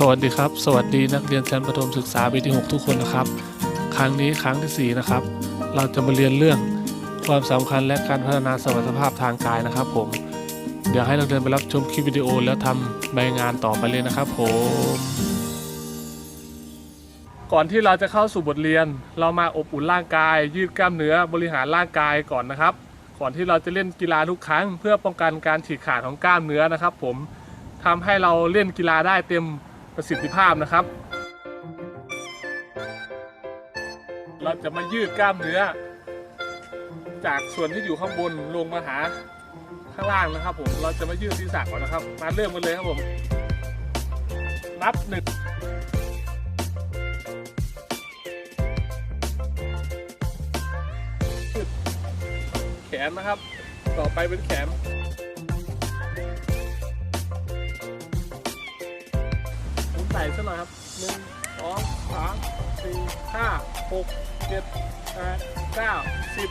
สวัสดีครับ สวัสดีนักเรียนชั้นประถมศึกษาปีที่ 6 ทุกคนนะครับ ครั้งนี้ครั้งที่ 4 นะครับ เราจะมาเรียนเรื่องความสำคัญและการพัฒนาสมรรถภาพทางกายนะครับ ผม เดี๋ยวให้นักเรียนไปรับชมคลิปวิดีโอแล้วทำใบงานต่อไปเลยนะครับผม ก่อนที่เราจะเข้าสู่บทเรียน เรามาอบอุ่นร่างกาย ยืดกล้ามเนื้อบริหารร่างกายก่อนนะครับ ก่อนที่เราจะเล่นกีฬาทุกครั้ง เพื่อป้องกันการฉีกขาดของกล้ามเนื้อนะครับ ผมทำให้เราเล่นกีฬาได้เต็ม ประสิทธิภาพนะครับ เราจะมายืดกล้ามเนื้อ จากส่วนที่อยู่ข้างบนลงมาหาข้างล่างนะครับ ผมเราจะมายืดศีรษะก่อนนะครับ มาเริ่มกันเลยครับผมนับหนึ่งแขนนะครับ ต่อไปเป็นแขน ผมใส่ซะหน่อยครับหนึ่งสองสามสี่ห้าหกเจ็ดแปดเก้าสิบ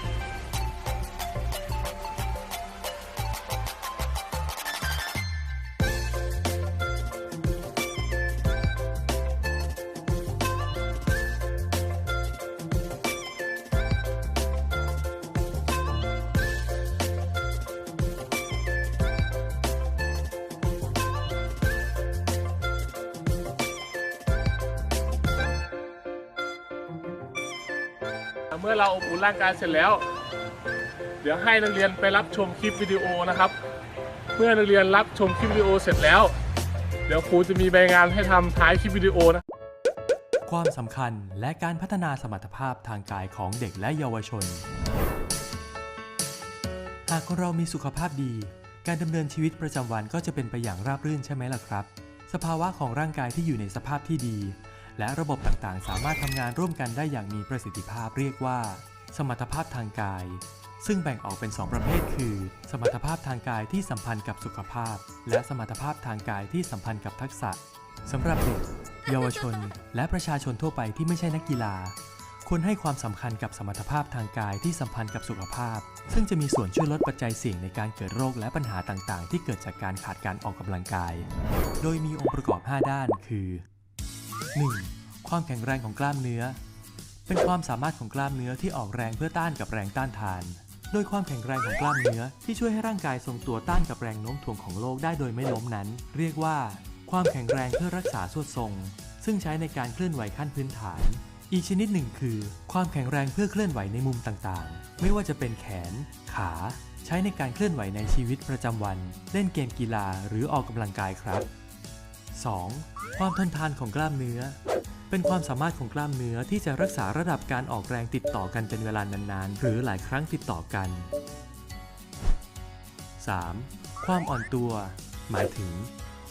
เมื่อเราอบอุ่นร่างกายเสร็จแล้ว เดี๋ยวให้นักเรียนไปรับชมคลิปวิดีโอนะครับ เมื่อนักเรียนรับชมคลิปวิดีโอเสร็จแล้ว เดี๋ยวครูจะมีใบงานให้ทำท้ายคลิปวิดีโอนะความสำคัญและการพัฒนาสมรรถภาพทางกายของเด็กและเยาวชน หากเรามีสุขภาพดี การดำเนินชีวิตประจำวันก็จะเป็นไปอย่างราบรื่นใช่ไหมล่ะครับ สภาวะของร่างกายที่อยู่ในสภาพที่ดี และระบบต่างๆ สามารถทำงานร่วมกันได้อย่างมีประสิทธิภาพเรียกว่า สมรรถภาพทางกาย ซึ่งแบ่งออกเป็น 2 ประเภทคือ สมรรถภาพทางกายที่สัมพันธ์กับสุขภาพ และสมรรถภาพทางกายที่สัมพันธ์กับทักษะสำหรับเด็ก เยาวชน และประชาชนทั่วไปที่ไม่ใช่นักกีฬาควรให้ความสำคัญกับสมรรถภาพทางกายที่สัมพันธ์กับสุขภาพ ซึ่งจะมีส่วนช่วยลดปัจจัยเสี่ยงในการเกิดโรคและปัญหาต่างๆ ที่เกิดจากการขาดการออกกำลังกาย โดยมีองค์ประกอบ 5 ด้าน คือ 1. ความแข็งแรงของกล้ามเนื้อ เป็นความสามารถของกล้ามเนื้อที่ออกแรงเพื่อต้านกับแรงต้านทาน โดยความแข็งแรงของกล้ามเนื้อที่ช่วยให้ร่างกายทรงตัวต้านกับแรงโน้มถ่วงของโลกได้โดยไม่ล้มนั้น เรียกว่า ความแข็งแรงเพื่อรักษาสวดทรง ซึ่งใช้ในการเคลื่อนไหวขั้นพื้นฐาน อีกชนิดหนึ่งคือ ความแข็งแรงเพื่อเคลื่อนไหวในมุมต่างๆ ไม่ว่าจะเป็นแขน ขา ใช้ในการเคลื่อนไหวในชีวิตประจำวัน เล่นเกมกีฬาหรือออกกำลังกายครับ 2. ความทนทานของกล้ามเนื้อ เป็นความสามารถของกล้ามเนื้อที่จะรักษาระดับการออกแรงติดต่อกันเป็นเวลานานๆ หรือหลายครั้งติดต่อกัน 3. ความอ่อนตัว หมายถึง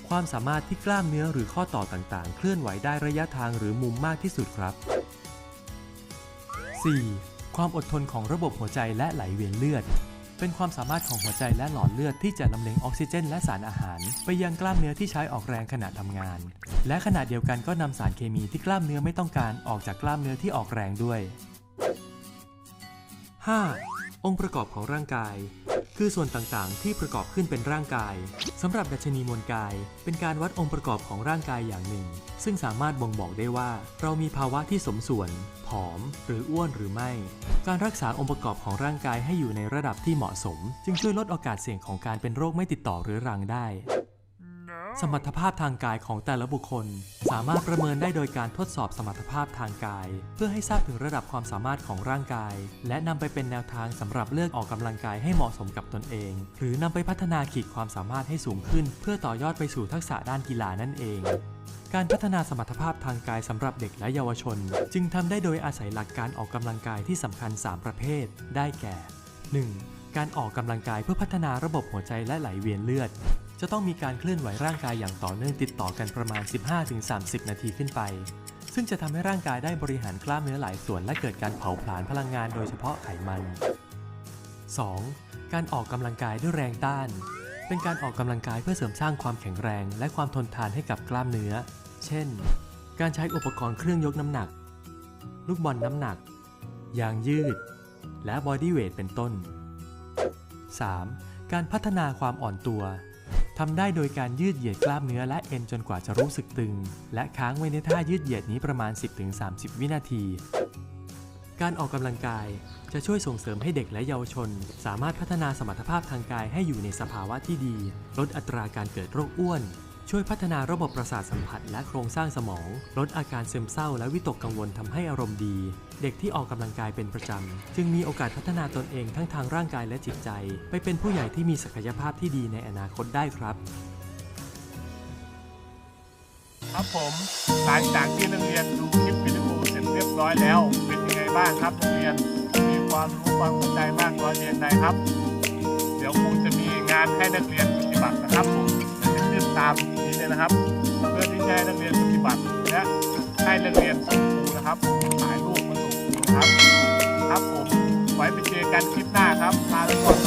ความสามารถที่กล้ามเนื้อหรือข้อต่อต่างๆ เคลื่อนไหวได้ระยะทางหรือมุมมากที่สุดครับ 4. ความอดทนของระบบหัวใจและไหลเวียนเลือด เป็นความสามารถของหัวใจและหลอดเลือดที่จะลำเลียงออกซิเจน และสารอาหาร ไปยังกล้ามเนื้อที่ใช้ออกแรงขณะทำงาน และขณะเดียวกันก็นำสารเคมีที่กล้ามเนื้อไม่ต้องการออกจากกล้ามเนื้อที่ออกแรงด้วย 5. องค์ประกอบของร่างกาย คือส่วนต่างๆ ที่ประกอบขึ้นเป็นร่างกายสำหรับดัชนีมวลกาย เป็นการวัดองค์ประกอบของร่างกายอย่างหนึ่ง ซึ่งสามารถบ่งบอกได้ว่า เรามีภาวะที่สมส่วน ผอม หรืออ้วนหรือไม่ การรักษาองค์ประกอบของร่างกายให้อยู่ในระดับที่เหมาะสม จึงช่วยลดโอกาสเสี่ยงของการเป็นโรคไม่ติดต่อเรื้อรังได้ สมรรถภาพทางกายของแต่ละบุคคล สามารถประเมินได้โดยการทดสอบสมรรถภาพทางกาย เพื่อให้ทราบถึงระดับความสามารถของร่างกาย และนำไปเป็นแนวทางสำหรับเลือกออกกำลังกายให้เหมาะสมกับตนเอง หรือนำไปพัฒนาขีดความสามารถให้สูงขึ้น เพื่อต่อยอดไปสู่ทักษะด้านกีฬานั่นเองการพัฒนาสมรรถภาพทางกายสำหรับเด็กและเยาวชน จึงทำได้โดยอาศัยหลักการออกกำลังกายที่สำคัญ 3 ประเภท ได้แก่ 1. การออกกำลังกายเพื่อพัฒนาระบบหัวใจและไหลเวียนเลือด จะต้องมีการเคลื่อนไหวร่างกายอย่างต่อเนื่องติดต่อกันประมาณ 15-30 นาทีขึ้นไป ซึ่งจะทำให้ร่างกายได้บริหารกล้ามเนื้อหลายส่วนและเกิดการเผาผลาญพลังงานโดยเฉพาะไขมัน 2. การออกกำลังกายด้วยแรงต้าน เป็นการออกกำลังกายเพื่อเสริมสร้างความแข็งแรง และความทนทานให้กับกล้ามเนื้อ เช่น การใช้อุปกรณ์เครื่องยกน้ำหนัก ลูกบอลน้ำหนัก ยางยืด และบอดี้เวทเป็นต้น 3. การพัฒนาความอ่อนตัว ทำได้โดยการยืดเหยียดกล้ามเนื้อและเอ็นจนกว่าจะรู้สึกตึง และค้างไว้ในท่ายืดเหยียดนี้ประมาณ 10-30 วินาที การออกกำลังกายจะช่วยส่งเสริมให้เด็กและเยาวชน สามารถพัฒนาสมรรถภาพทางกายให้อยู่ในสภาวะที่ดี ลดอัตราการเกิดโรคอ้วน ช่วยพัฒนาระบบประสาทสัมผัสและโครงสร้างสมอง ลดอาการซึมเศร้าและวิตกกังวลทำให้อารมณ์ดี เด็กที่ออกกำลังกายเป็นประจำจึงมีโอกาสพัฒนาตนเองทั้งทางร่างกายและจิตใจ ไปเป็นผู้ใหญ่ที่มีศักยภาพที่ดีในอนาคตได้ครับ ครับผมหลังจากที่นักเรียนดูคลิปวิดีโอเสร็จเรียบร้อยแล้ว เป็นยังไงบ้างครับนักเรียนมีความรู้ความเข้าใจมากน้อยเพียงใดครับ เดี๋ยวครูจะมีงานให้นักเรียนปฏิบัตินะครับผมจะขึ้นตาม นี้เลยนะครับ เพื่อที่จะให้นักเรียนปฏิบัติและให้นักเรียนส่งครูนะครับถ่ายรูปมาส่งครูนะครับ ครับผมไว้ไปเจอกันคลิปหน้าครับลาไปก่อน